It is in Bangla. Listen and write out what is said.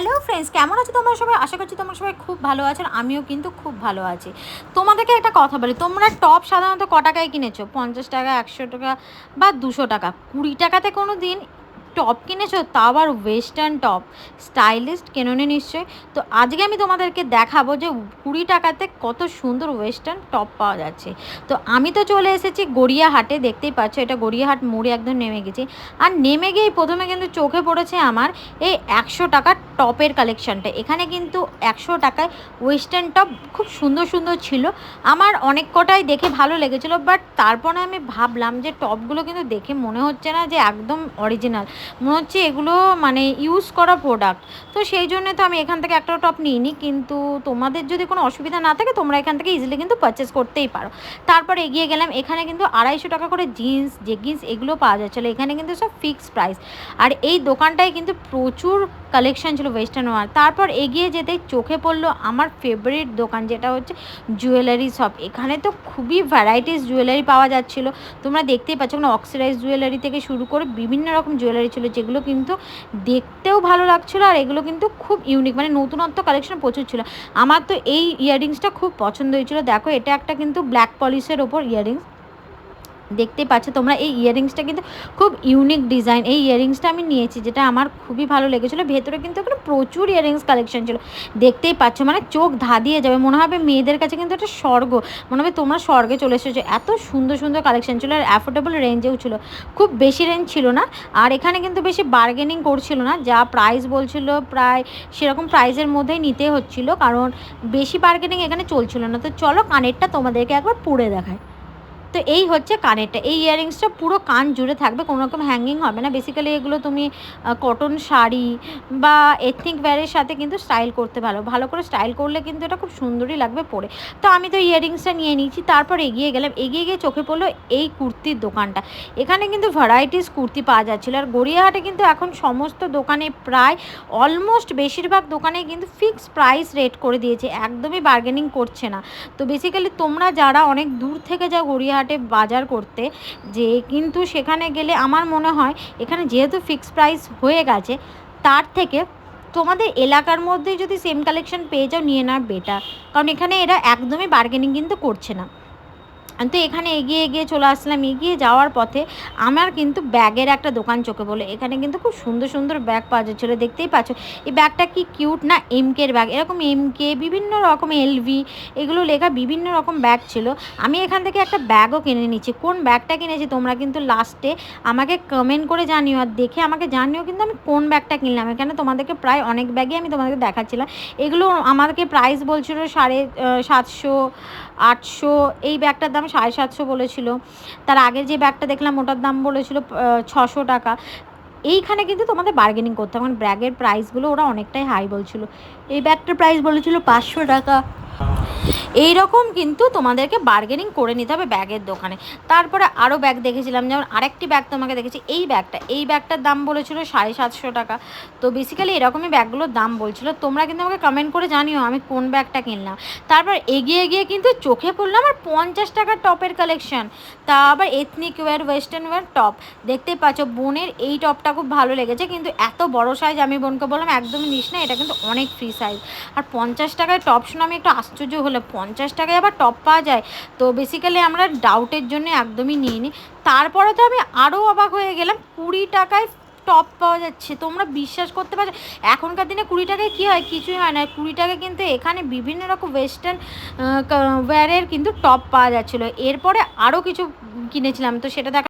হ্যালো ফ্রেন্ডস কেমন আছো তোমরা সবাই? আশা করছি তোমরা সবাই খুব ভালো আছো আর আমিও কিন্তু খুব ভালো আছি। তোমাদেরকে একটা কথা বলি। তোমরা টপ সাধারণত ক টাকায় কিনেছো? পঞ্চাশ টাকা, একশো টাকা বা দুশো টাকা। কুড়ি টাকাতে কোনো দিন টপ কিনেছো তা আবার ওয়েস্টার্ন টপ স্টাইলিস্ট কেননি নিশ্চয়ই তো আজকে আমি তোমাদেরকে দেখাবো যে কুড়ি টাকাতে কত সুন্দর ওয়েস্টার্ন টপ পাওয়া যাচ্ছে। তো আমি তো চলে এসেছি গড়িয়াহাটে, দেখতেই পাচ্ছ এটা গড়িয়াহাট মোড়ে একদম নেমে গেছি। আর নেমে গিয়েই প্রথমে কিন্তু চোখে পড়েছে আমার এই একশো টাকার টপের কালেকশনটা এখানে কিন্তু একশো টাকায় ওয়েস্টার্ন টপ খুব সুন্দর সুন্দর ছিল। আমার অনেক কটাই দেখে ভালো লেগেছিলো বাট তারপরে আমি ভাবলাম যে টপগুলো কিন্তু দেখে মনে হচ্ছে না যে একদম অরিজিনাল মনে হচ্ছে এগুলো মানে ইউজ করা প্রোডাক্ট তো সেই জন্য তো আমি এখান থেকে একটা টপ নিইনি। কিন্তু তোমাদের যদি কোনো অসুবিধা না থাকে, তোমরা এখান থেকে ইজিলি কিন্তু পারচেস করতেই পারো। তারপর এগিয়ে গেলাম। এখানে কিন্তু আড়াইশো টাকা করে জিন্স জেগিন্স এগুলো পাওয়া যাচ্ছিল এখানে কিন্তু সব ফিক্সড প্রাইস আর এই দোকানটায় কিন্তু প্রচুর কালেকশন ছিল ওয়েস্টার্ন ওয়ার তারপর এগিয়ে যেতেই চোখে পড়ল আমার ফেভারিট দোকান, যেটা হচ্ছে জুয়েলারি শপ এখানে তো খুবই ভ্যারাইটিস জুয়েলারি পাওয়া যাচ্ছিল। তোমরা দেখতেই পাচ্ছ, ওখানে অক্সিডাইজ জুয়েলারি থেকে শুরু করে বিভিন্ন রকম জুয়েলারি ছিল যেগুলো কিন্তু দেখতেও ভালো লাগছিল আর এগুলো কিন্তু খুব ইউনিক মানে নতুনত্ব কালেকশন প্রচুর ছিল। আমার তো এই ইয়াররিংসটা খুব পছন্দ হয়েছিল। দেখো, এটা একটা কিন্তু ব্ল্যাক পলিশের ওপর ইয়াররিংস দেখতেই পাচ্ছ তোমরা, এই ইয়াররিংসটা কিন্তু খুব ইউনিক ডিজাইন এই ইয়াররিংসটা আমি নিয়েছি, যেটা আমার খুবই ভালো লেগেছিলো। ভেতরে কিন্তু এখানে প্রচুর ইয়াররিংস কালেকশন ছিল। দেখতেই পাচ্ছ মানে চোখ ধাঁধিয়ে যাবে, মনে হবে মেয়েদের কাছে কিন্তু একটা স্বর্গ। মনে হবে তোমরা স্বর্গে চলে এসেছ। এত সুন্দর সুন্দর কালেকশন ছিল আর অ্যাফোর্ডেবল রেঞ্জেও ছিল। খুব বেশি রেঞ্জ ছিল না, আর এখানে কিন্তু বেশি বার্গেনিং করছিল না। যা প্রাইস বলছিল প্রায় সেরকম প্রাইসের মধ্যেই নিতে হচ্ছিল, কারণ বেশি বার্গেনিং এখানে চলছিল না। তো চলো কানেরটা তোমাদেরকে একবার পরে দেখায় তো এই হচ্ছে কানেরটা। এই ইয়াররিংসটা পুরো কান জুড়ে থাকবে, কোনো রকম হ্যাঙ্গিং হবে না। বেসিক্যালি এগুলো তুমি কটন শাড়ি বা এথনিক ওয়্যারের সাথে কিন্তু স্টাইল করতে ভালো ভালো করে স্টাইল করলে কিন্তু এটা খুব সুন্দরই লাগবে পরে। তো আমি তো ইয়াররিংসটা নিয়ে নিয়েছি, তারপর এগিয়ে গেলাম। এগিয়ে গিয়ে চোখে পড়ল এই কুর্তির দোকানটা। এখানে কিন্তু ভ্যারাইটিস কুর্তি পাওয়া যাচ্ছিল। আর গড়িয়াহাটে কিন্তু এখন সমস্ত দোকানে প্রায় অলমোস্ট বেশিরভাগ দোকানে কিন্তু ফিক্স প্রাইস রেট করে দিয়েছে। একদমই বার্গেনিং করছে না। তো বেসিক্যালি তোমরা যারা অনেক দূর থেকে যাও গড়িয়াহাটে বাজার করতে, যে কিন্তু সেখানে গেলে আমার মনে হয় এখানে যেহেতু ফিক্সড প্রাইস হয়ে গেছে, তার থেকে তোমাদের এলাকার মধ্যে যদি সেম কালেকশন পেয়ে যাও, নিয়ে নেওয়া বেটার কারণ এখানে এরা একদমই বার্গেনিং কিন্তু করছে না। তো এখানে এগিয়ে এগিয়ে চলে আসলাম, এগিয়ে যাওয়ার পথে আমার কিন্তু ব্যাগের একটা দোকান চোখে বলে এখানে কিন্তু খুব সুন্দর সুন্দর ব্যাগ পাওয়া যাচ্ছিল দেখতেই পাচ্ছ, এই ব্যাগটা কি কিউট না এমকের ব্যাগ? এরকম এমকে বিভিন্ন রকম এলভি এগুলো লেখা বিভিন্ন রকম ব্যাগ ছিল। আমি এখান থেকে একটা ব্যাগও কিনে নিচ্ছি কোন ব্যাগটা কিনেছি তোমরা কিন্তু লাস্টে আমাকে কমেন্ট করে জানিও আর দেখে আমাকে জানিও কিন্তু আমি কোন ব্যাগটা কিনলাম। এখানে তোমাদেরকে প্রায় অনেক ব্যাগই আমি তোমাদেরকে দেখাচ্ছিলাম। এগুলো আমাদেরকে প্রাইস বলছিল সাড়ে সাতশো, আটশো, এই ব্যাগটার দাম সাড়ে সাতশো বলেছিল। তার আগের যে ব্যাগটা দেখলাম ওটার দাম বলেছিল ছশো টাকা। এইখানে কিন্তু তোমাদের বার্গেনিং করতে হবে। কারণ ব্যাগের প্রাইসগুলো ওরা অনেকটাই হাই বলছিল। এই ব্যাগটার প্রাইস বলেছিল পাঁচশো টাকা। এই রকম কিন্তু তোমাদেরকে বার্গেনিং করে নিতে হবে ব্যাগের দোকানে। তারপরে আরও ব্যাগ দেখেছিলাম, যেমন আরেকটি ব্যাগ তোমাকে দেখেছি, এই ব্যাগটা এই ব্যাগটার দাম বলেছিল সাড়ে সাতশো টাকা। তো বেসিক্যালি এরকমই ব্যাগগুলোর দাম বলছিল। তোমরা কিন্তু আমাকে কমেন্ট করে জানিও আমি কোন ব্যাগটা কিনলাম। তারপর এগিয়ে গিয়ে কিন্তু চোখে পড়লাম আর পঞ্চাশ টাকার টপের কালেকশন তা আবার ethnic wear western wear top দেখতেই পাচ্ছ, বোনের এই টপটা খুব ভালো লেগেছে, কিন্তু এত বড় সাইজ আমি বোনকে বললাম, একদমই নিস না, এটা কিন্তু অনেক ফ্রি সাইজ আর পঞ্চাশ টাকায় টপ শুনে আমি একটু আশ্চর্য হলে পঞ্চাশ টাকায় আবার টপ পাওয়া যায়। তো বেসিক্যালি আমরা ডাউটের জন্য একদমই নিয়ে নিই তারপরে তো আমি আরও অবাক হয়ে গেলাম, কুড়ি টাকায় টপ পাওয়া যাচ্ছে। তোমরা বিশ্বাস করতে পারছ, এখনকার দিনে কুড়ি টাকায় কী হয়? কিছুই হয় না। কুড়ি টাকায় কিন্তু এখানে বিভিন্ন রকম ওয়েস্টার্ন ওয়্যারের কিন্তু টপ পাওয়া যাচ্ছিল। এরপরে আরও কিছু কিনেছিলাম। তো সেটা দেখা